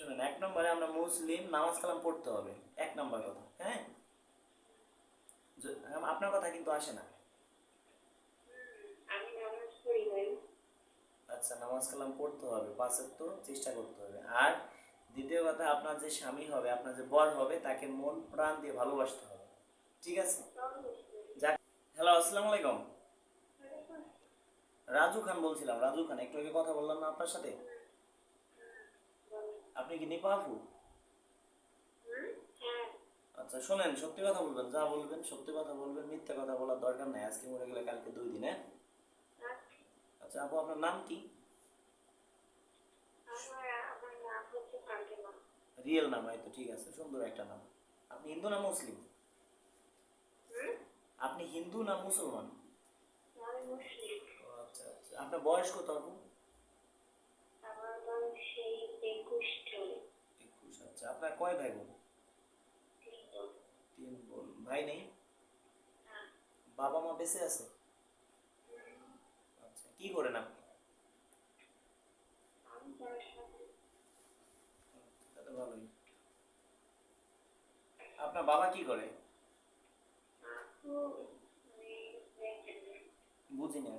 শুনুন এক নম্বরে আমরা মুসলিম নামাজ কালাম পড়তে হবে। এক নম্বর কথা হ্যাঁ? আপনার কথা কিন্তু আসে না। আচ্ছা নামাজ কালাম পড়তে হবে পাঁচের তো চেষ্টা করতে হবে। আর দ্বিতীয় কথা আপনার যে স্বামী হবে আপনার যে বর হবে তাকে মন প্রাণ দিয়ে ভালোবাসতে হবে। ঠিক আছে? যাক হ্যালো আসসালামু আলাইকুম। রাজু খান বলছিলাম রাজু খান একটু আগে কথা বললাম না আপনার সাথে? আপনি কি নিপা আপু? আচ্ছা শোনেন সত্যি কথা বলবেন যা বলবেন সত্যি কথা বলবেন মিথ্যা কথা বলার দরকার নাই। আজকে মরে গেলে কালকে দুই দিন হ্যাঁ? আচ্ছা। আপু আপনার নাম কি? রিয়েল নাম হয়তো ঠিক আছে সুন্দর একটা নাম। আপনি হিন্দু না মুসলিম? আপনি হিন্দু না মুসলমান? আচ্ছা আচ্ছা। আপনার বয়স কত আপু আমার বয়স সেই একুশ চলে একুশ আচ্ছা আপনার কয় ভাই বোন তিন বোন। ভাই নেই? বাবা মা বেঁচে আছে? আচ্ছা কি করেন আপনি? আপনার বাবা কি করে? আপু বুঝি না।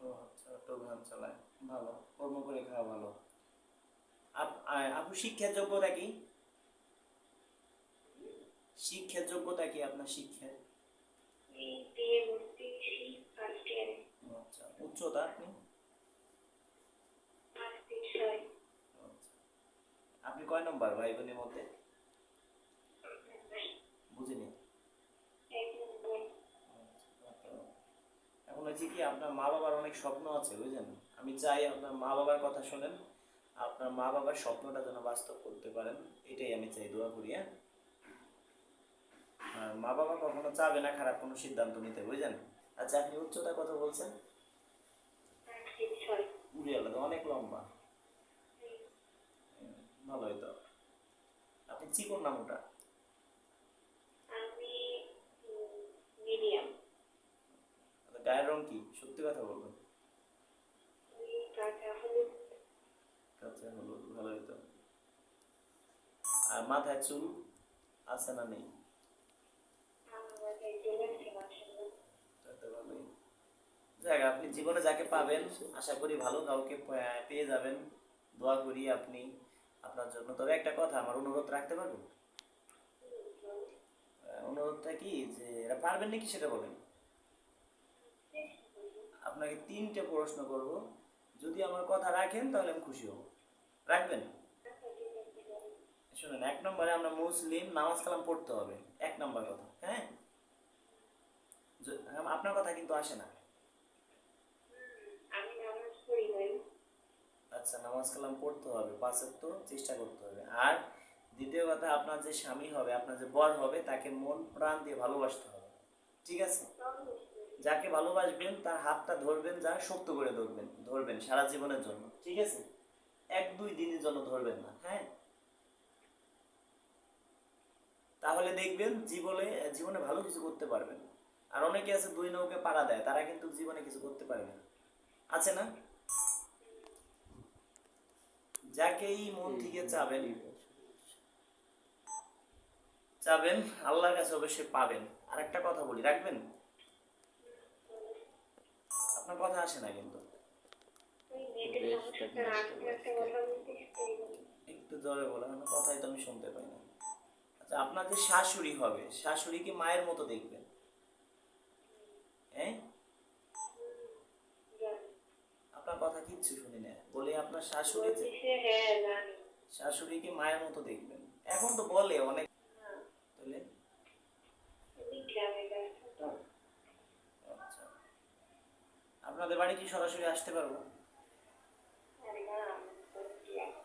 ও আচ্ছা অটো চালায়। ভালো, কর্ম করে খাওয়া ভালো। আপ- শিক্ষার যোগ্যতা কি? শিক্ষার যোগ্যতা কি আপনার ও আচ্ছা উচ্চতা আপনি? আচ্ছা। আপনি কয় নম্বর ভাই বোনের মধ্যে? বুঝিনি। আচ্ছা, এখন হচ্ছে কি আপনার মা বাবার অনেক স্বপ্ন আছে বুঝলেন? আমি চাই আপনার মা বাবার কথা শোনেন। আপনার মা বাবার স্বপ্নটা যেন বাস্তব করতে পারেন এটাই আমি চাই দোয়া করি হ্যাঁ? মা বাবা কখনো চাবে না খারাপ কোনো সিদ্ধান্ত নিতে বুঝলেন? আচ্ছা আপনি উচ্চতা কত বলছেন? আলাদা অনেক লম্বা। হুম, ভালোই তো। আপনি চিকন নাম ওটা আমি গায়ের রং কি? সত্যি কথা বলবেন ওই কাঁচা হলুদ আচ্ছা হলো ভালোই তো আর মাথায় চুল আছে না নেই? আপনি জীবনে যাকে পাবেন, আশা করি ভালো কাউকে পেয়ে যাবেন। দোয়া করি আপনি আপনার জন্য। তবে একটা কথা, আমার অনুরোধ রাখতে পারবেন? অনুরোধটা কি যে, এরা পারবেন নাকি সেটা বলেন? আপনাকে তিনটে প্রশ্ন করব। যদি আমার কথা রাখেন, তাহলে আমি খুশি হব। রাখবেন? শুনুন এক নম্বরে আমরা মুসলিম নামাজ কালাম পড়তে হবে। এক নম্বর কথা হ্যাঁ? আপনার কথা কিন্তু আসে না। আচ্ছা নামাজ কালাম পড়তে হবে পাঁচের তো চেষ্টা করতে হবে। আর দ্বিতীয় কথা আপনার যে স্বামী হবে আপনার যে বর হবে তাকে মন প্রাণ দিয়ে ভালোবাসতে হবে। ঠিক আছে? যাকে ভালোবাসবেন তার হাতটা ধরবেন যা শক্ত করে ধরবেন ধরবেন সারা জীবনের জন্য। ঠিক আছে? এক দুই দিনের জন্য ধরবেন না হ্যাঁ? তাহলে দেখবেন জীবনে জীবনে ভালো কিছু করতে পারবেন। আর অনেকে আছে দুই নৌকে পাড়া দেয় তারা কিন্তু জীবনে কিছু করতে পারে না। আছে না? যাকেই মন থেকে চাবেন চাবেন আল্লাহর কাছে অবশ্যই পাবেন। আর একটা কথা বলি রাখবেন? আপনার কথা আসে না কিন্তু। একটু জোরে বলেন কথাই তো আমি শুনতে পাই না। আচ্ছা আপনার যে শাশুড়ি হবে। শাশুড়িকে মায়ের মতো দেখবেন। হ্যাঁ? আপনার কথা কিচ্ছু শুনি না। বলে আপনার শাশুড়ি হ্যাঁ শাশুড়িকে মায়ের মতো দেখবেন। এখন তো বলে অনেক হ্যাঁ। তাহলে তো আচ্ছা। আপনাদের বাড়ি কি সরাসরি আসতে পারব আরে না আমি বলছি এখন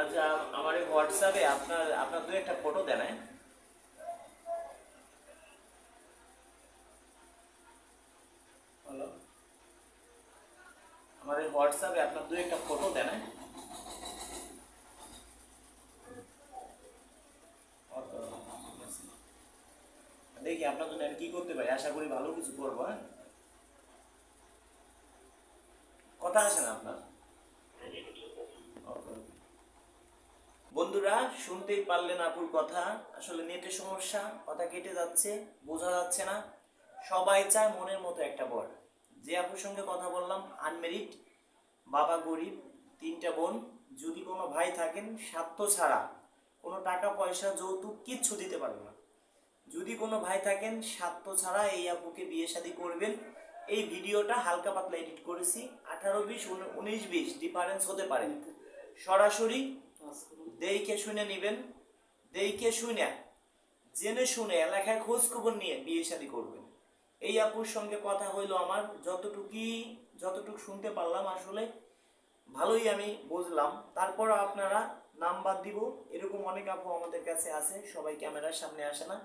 আচ্ছা আমার এই হোয়াটসঅ্যাপে আপনার আপনার দু একটা ফটো দেন হ্যাঁ হ্যালো আমার এই হোয়াটসঅ্যাপে আপনার দু একটা ফটো দেন। দেখি আপনার জন্য কি করতে পারি? আশা করি ভালো কিছু করব হ্যাঁ কথা আসে না আপনার Okay, okay. বন্ধুরা শুনতেই পারলেন আপুর কথা। আসলে নেটের সমস্যা, কথা কেটে যাচ্ছে, বোঝা যাচ্ছে না। সবাই চায় মনের মতো একটা বর। যে আপুর সঙ্গে কথা বললাম আনমেরিড বাবা গরিব, তিনটা বোন, যদি কোনো ভাই থাকেন, স্বার্থ ছাড়া কোনো টাকা, পয়সা, যৌতুক কিচ্ছু দিতে পারবে না। যদি কোনো ভাই থাকেন, স্বার্থ ছাড়া এই আপুকে বিয়ে শাদী করবেন। এই ভিডিওটা হালকা পাতলা এডিট করেছি। আঠারো বিশ উনিশ বিশ ডিফারেন্স হতে পারে। সরাসরি দেইকে শুনে নিবেন দেইকে শুনে, জেনে শুনে এলাকায় খোঁজ খবর নিয়ে বিয়ে শাদী করবেন। এই আপুর সঙ্গে কথা হইল আমার, যতটুকুই, যতটুকু শুনতে পারলাম আসলে, ভালোই আমি বুঝলাম। তারপর আপনারা নাম্বার দিব, এরকম অনেক আপু আমাদের কাছে আছে, সবাই ক্যামেরার সামনে আসে না।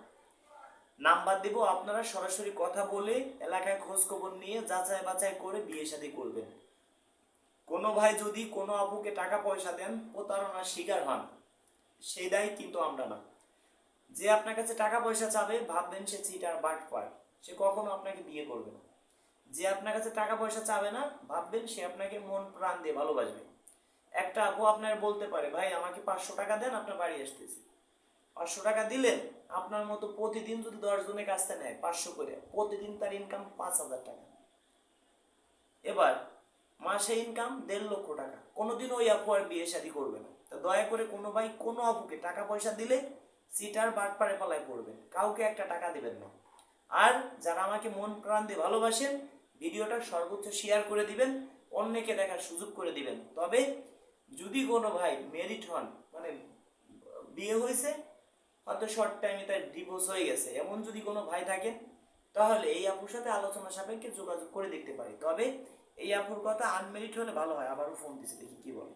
নাম্বার দিব, আপনারা সরাসরি কথা বলে এলাকায় খোঁজ খবর নিয়ে যাচাই বাছাই করে বিয়ে শাদী করবেন। কোনো ভাই যদি কোনো আপুকে টাকা পয়সা দেন, প্রতারণার শিকার হন। সেই দায় কিন্তু আমরা না। যে আপনার কাছে টাকা পয়সা চাবে, ভাববেন সে চিটার বাট পার সে কখনো আপনাকে বিয়ে করবে না। যে আপনার কাছে টাকা পয়সা চাবে না, ভাববেন সে আপনাকে মন প্রাণ দিয়ে ভালোবাসবে। একটা আপু আপনার বলতে পারে, ভাই, আমাকে পাঁচশো টাকা দেন, আপনার বাড়ি আসতেছি। পাঁচশো টাকা দিলেন, আপনার মতো প্রতিদিন যদি দশ জনের কাছ নেয়, পাঁচশো করে, প্রতিদিন তার ইনকাম পাঁচ হাজার টাকা। এবার মাসে ইনকাম দেড় লক্ষ টাকা। কোনোদিন ওই আপু আর বিয়ে শাদী করবে না। তা দয়া করে কোনো ভাই, কোনো আপুকে টাকা পয়সা দিলে সিটার বাটপাড়ে পালায় পড়বেন। কাউকে একটা টাকা দেবেন না। আর যারা আমাকে মন প্রাণ দিয়ে ভালোবাসেন, ভিডিওটা সর্বোচ্চ শেয়ার করে দিবেন, অন্যকে দেখার সুযোগ করে দিবেন। তবে যদি কোনো ভাই মেরিট হন মানে বিয়ে হয়েছে, হয়তো শর্ট টাইমে তার ডিভোর্স হয়ে গেছে, এমন যদি কোনো ভাই থাকেন তাহলে এই আপুর সাথে আলোচনা সাপেক্ষে যোগাযোগ করে দেখতে পারি। তবে এই আপুর কথা আনমেরিট হলে ভালো হয় আবারও ফোন দিছে দেখি কি বলে।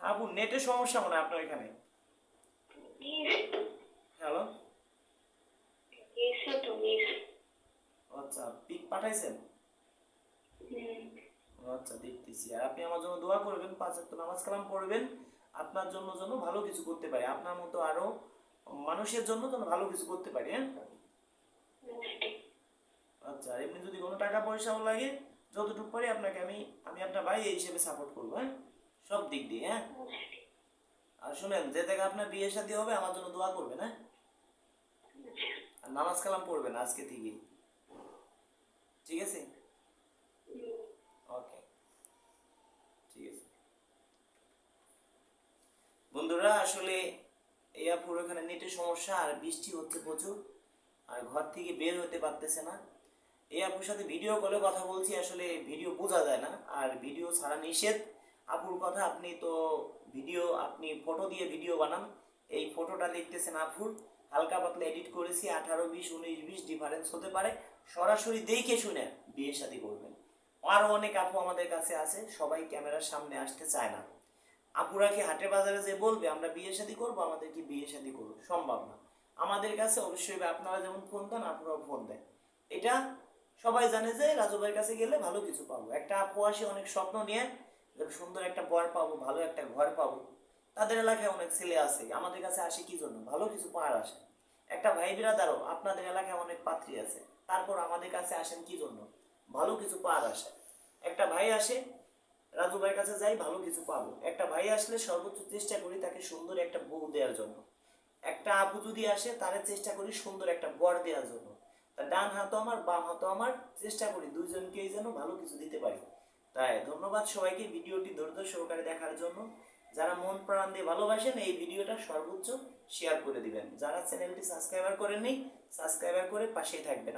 আপু নেটের সমস্যা মনে হয় আপনার এখানে? হ্যালো আচ্ছা পিক পাঠাইছেন? আচ্ছা দেখতেছি। আর আপনি আমার জন্য দোয়া করবেন পাঁচ ওয়াক্ত নামাজ কালাম পড়বেন আপনার জন্য জন্য ভালো কিছু করতে পারি আপনার মতো আরও মানুষের জন্য যেন ভালো কিছু করতে পারি হ্যাঁ? আচ্ছা এমনি যদি কোনো টাকা পয়সাও লাগে যতটুকু পারি আপনাকে আমি আমি আপনার ভাই এই হিসেবে সাপোর্ট করব হ্যাঁ? সব দিক দিয়ে হ্যাঁ? আর শুনেন, যে থেকে আপনার বিয়ে শাদী হবে, আমার জন্য দোয়া করবেন হ্যাঁ? আর নামাজ কালাম পড়বেন আজকে থেকেই। ঠিক আছে? ওকে। ঠিক আছে। বন্ধুরা, আসলে এই আপুর এখানে নেটের সমস্যা, আর বৃষ্টি হচ্ছে প্রচুর, আর ঘর থেকে বের হতে পারতেছে না। এই আপুর সাথে ভিডিও কলে কথা বলছি, আসলে ভিডিও বোঝা যায় না। আর ভিডিও ছাড়া নিষেধ। আপুর কথা আপনি তো ভিডিও আপনি ফটো দিয়ে ভিডিও বানান। এই ফটোটা দেখতেছেন আপুর। হালকা পাতলা এডিট করেছি, আঠারো বিশ, উনিশ বিশ ডিফারেন্স হতে পারে। সরাসরি দেখে শুনে বিয়ে শাদী করবেন। আরও অনেক আপু আমাদের কাছে আছে, সবাই ক্যামেরার সামনে আসতে চায় না। আপুরা কি হাটে বাজারে যে বলবে, আমরা বিয়ে শাদী করব, আমাদের কি বিয়ে শাদী করব সম্ভব না। আমাদের কাছে অবশ্যই আপনারা যেমন ফোন দেন আপনারাও ফোন দেন এটা সবাই জানে যে রাজু ভাইয়ের কাছে গেলে ভালো কিছু পাবো। একটা আপু আসে, অনেক স্বপ্ন নিয়ে সুন্দর একটা বর পাবো, ভালো একটা ঘর পাবো। তাদের এলাকায় অনেক ছেলে আছে, আমাদের কাছে আসে কি জন্য? ভালো কিছু পাওয়ার আসে। একটা ভাই বিরাদারও, আপনাদের এলাকায় অনেক পাত্রী আছে। তারপর আমাদের কাছে আসেন কি জন্য? ভালো কিছু পাওয়ার আসে। একটা ভাই আসে, রাজু ভাইয়ের কাছে যাই, ভালো কিছু পাবো। একটা ভাই আসলে সর্বোচ্চ চেষ্টা করি তাকে সুন্দর একটা বউ দেওয়ার জন্য। একটা আপু যদি আসে, তারে চেষ্টা করি সুন্দর একটা বর দেওয়ার জন্য। ডান হাতও আমার, বাম হাতও আমার। চেষ্টা করি দুইজনকেই যেন ভালো কিছু দিতে পারি। তাই ধন্যবাদ সবাইকে ভিডিওটি ধৈর্য সহকারে দেখার জন্য। যারা মন প্রাণ দিয়ে ভালোবাসেন, এই ভিডিওটা সর্বোচ্চ শেয়ার করে দিবেন। যারা চ্যানেলটি সাবস্ক্রাইবার করেননি সাবস্ক্রাইবার করে পাশেই থাকবেন।